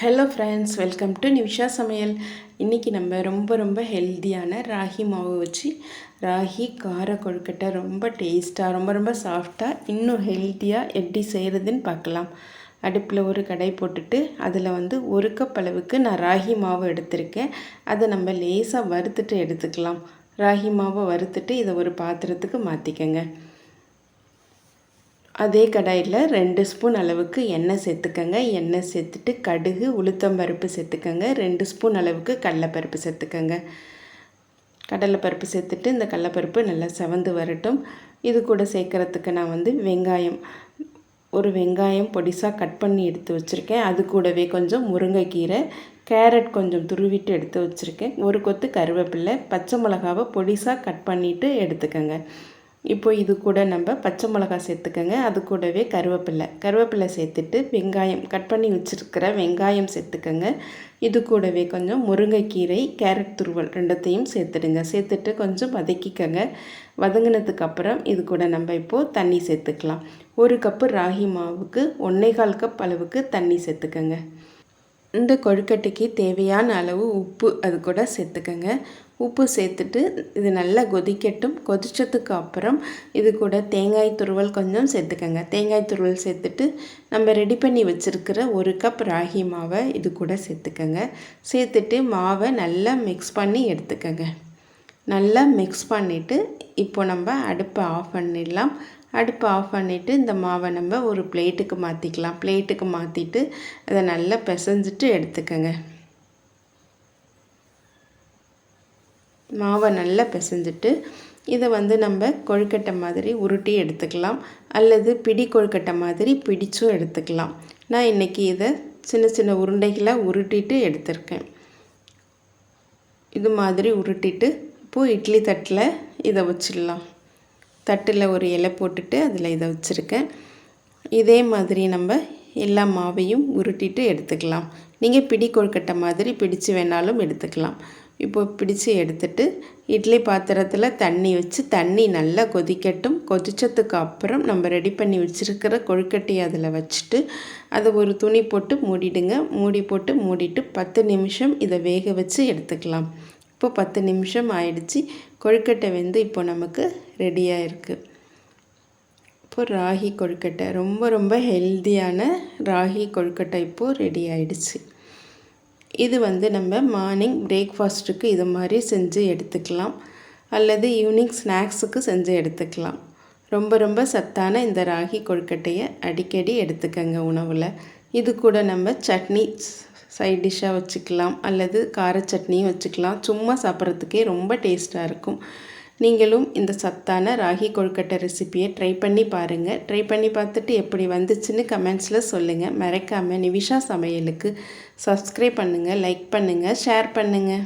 Hello friends welcome to Nivisha Samayal இன்றைக்கி நம்ம ரொம்ப ரொம்ப ஹெல்த்தியான ராகி மாவு வச்சு ராகி கார கொழுக்கட்டை ரொம்ப டேஸ்ட்டாக ரொம்ப ரொம்ப சாஃப்டாக இன்னும் ஹெல்த்தியாக எப்படி செய்கிறதுன்னு பார்க்கலாம். அடுப்பில் ஒரு கடை போட்டுட்டு அதில் வந்து ஒரு கப் அளவுக்கு நான் ராகி மாவு எடுத்திருக்கேன். அதை நம்ம லேசாக வறுத்துட்டு எடுத்துக்கலாம். ராகி மாவை வறுத்துட்டு இதை ஒரு பாத்திரத்துக்கு மாற்றிக்கங்க அதே கடாயில் ரெண்டு ஸ்பூன் அளவுக்கு எண்ணெய் சேர்த்துக்கங்க. எண்ணெய் சேர்த்துட்டு கடுகு உளுத்தம்பருப்பு சேர்த்துக்கங்க. ரெண்டு ஸ்பூன் அளவுக்கு கடலைப்பருப்பு சேர்த்துக்கங்க. கடலைப்பருப்பு சேர்த்துட்டு இந்த கடலைப்பருப்பு நல்லா செவந்து வரட்டும். இது கூட சேர்க்குறதுக்கு நான் வந்து வெங்காயம் ஒரு வெங்காயம் பொடிசாக கட் பண்ணி எடுத்து வச்சுருக்கேன். அது கூடவே கொஞ்சம் முருங்கைக்கீரை கேரட் கொஞ்சம் துருவிட்டு எடுத்து வச்சுருக்கேன். ஒரு கொத்து கருவேப்பில்லை பச்சை மிளகாவை பொடிசாக கட் பண்ணிவிட்டு எடுத்துக்கோங்க. இப்போ இது கூட நம்ம பச்சை மிளகா சேர்த்துக்கோங்க. அது கூடவே கருவேப்பில்லை கருவேப்பிலை சேர்த்துட்டு வெங்காயம் கட் பண்ணி வச்சுருக்கிற வெங்காயம் சேர்த்துக்கோங்க. இது கூடவே கொஞ்சம் முருங்கைக்கீரை கேரட் துருவல் ரெண்டத்தையும் சேர்த்துடுங்க. சேர்த்துட்டு கொஞ்சம் வதக்கிக்கோங்க. வதங்கினதுக்கு அப்புறம் இது கூட நம்ம இப்போது தண்ணி சேர்த்துக்கலாம். ஒரு கப்பு ராகி மாவுக்கு ஒன்றேகால் கப் அளவுக்கு தண்ணி சேர்த்துக்கோங்க. இந்த கொழுக்கட்டைக்கு தேவையான அளவு உப்பு அது கூட சேர்த்துக்கோங்க. உப்பு சேர்த்துட்டு இது நல்லா கொதிக்கட்டும். கொதித்ததுக்கு அப்புறம் இது கூட தேங்காய் துருவல் கொஞ்சம் சேர்த்துக்கோங்க. தேங்காய் துருவல் சேர்த்துட்டு நம்ம ரெடி பண்ணி வச்சுருக்கிற ஒரு கப் ராகி மாவை இது கூட சேர்த்துக்கோங்க. சேர்த்துட்டு மாவை நல்லா மிக்ஸ் பண்ணி எடுத்துக்கோங்க. நல்லா மிக்ஸ் பண்ணிவிட்டு இப்போ நம்ம அடுப்பை ஆஃப் பண்ணிடலாம். அடுப்பை ஆஃப் பண்ணிவிட்டு இந்த மாவை நம்ம ஒரு பிளேட்டுக்கு மாற்றிக்கலாம் பிளேட்டுக்கு மாற்றிட்டு அதை நல்லா பிசைஞ்சிட்டு எடுத்துக்கோங்க. மாவை நல்லா பிசைஞ்சிட்டு இதை வந்து நம்ம கொழுக்கட்டை மாதிரி உருட்டி எடுத்துக்கலாம். அல்லது பிடி கொழுக்கட்டை மாதிரி பிடிச்சும் எடுத்துக்கலாம். நான் இன்றைக்கி இதை சின்ன சின்ன உருண்டைகளாக உருட்டிட்டு எடுத்திருக்கேன். இது மாதிரி உருட்டிட்டு இப்போது இட்லி தட்டில் இதை வச்சிடலாம். தட்டில் ஒரு இலை போட்டுட்டு அதில் இதை வச்சுருக்கேன். இதே மாதிரி நம்ம எல்லா மாவையும் உருட்டிட்டு எடுத்துக்கலாம். நீங்கள் பிடி கொழுக்கட்டை மாதிரி பிடிச்சு வேணாலும் எடுத்துக்கலாம். இப்போ பிடிச்சு எடுத்துட்டு இட்லி பாத்திரத்தில் தண்ணி வச்சு தண்ணி நல்லா கொதிக்கட்டும். கொதித்ததுக்கு அப்புறம் நம்ம ரெடி பண்ணி வச்சுருக்கிற கொழுக்கட்டையை அதில் வச்சுட்டு அதை ஒரு துணி போட்டு மூடிடுங்க. மூடி போட்டு மூடிட்டு பத்து நிமிஷம் இதை வேக வச்சு எடுத்துக்கலாம். இப்போ பத்து நிமிஷம் ஆயிடுச்சு. கொழுக்கட்டை வந்து இப்போ நமக்கு ரெடியாக இருக்குது இப்போது ராகி கொழுக்கட்டை. ரொம்ப ரொம்ப ஹெல்த்தியான ராகி கொழுக்கட்டை இப்போது ரெடி ஆயிடுச்சு. இது வந்து நம்ம மார்னிங் பிரேக்ஃபாஸ்ட்டுக்கு இது மாதிரி செஞ்சு எடுத்துக்கலாம். அல்லது ஈவினிங் ஸ்நாக்ஸுக்கு செஞ்சு எடுத்துக்கலாம். ரொம்ப ரொம்ப சத்தான இந்த ராகி கொழுக்கட்டையை அடிக்கடி எடுத்துக்கங்க உணவில். இது கூட நம்ம சட்னி சைட் டிஷ்ஷாக வச்சுக்கலாம். அல்லது கார சட்னியும் வச்சுக்கலாம். சும்மா சாப்பிட்றதுக்கே ரொம்ப டேஸ்ட்டாக இருக்கும். நீங்களும் இந்த சத்தான ராகி கொழுக்கட்டை ரெசிப்பியை ட்ரை பண்ணி பாருங்கள் ட்ரை பண்ணி பார்த்துட்டு எப்படி வந்துச்சுன்னு கமெண்ட்ஸில் சொல்லுங்கள் மறக்காமல் நிவிஷா சமையலுக்கு சப்ஸ்கிரைப் பண்ணுங்கள் லைக் பண்ணுங்கள் ஷேர் பண்ணுங்கள்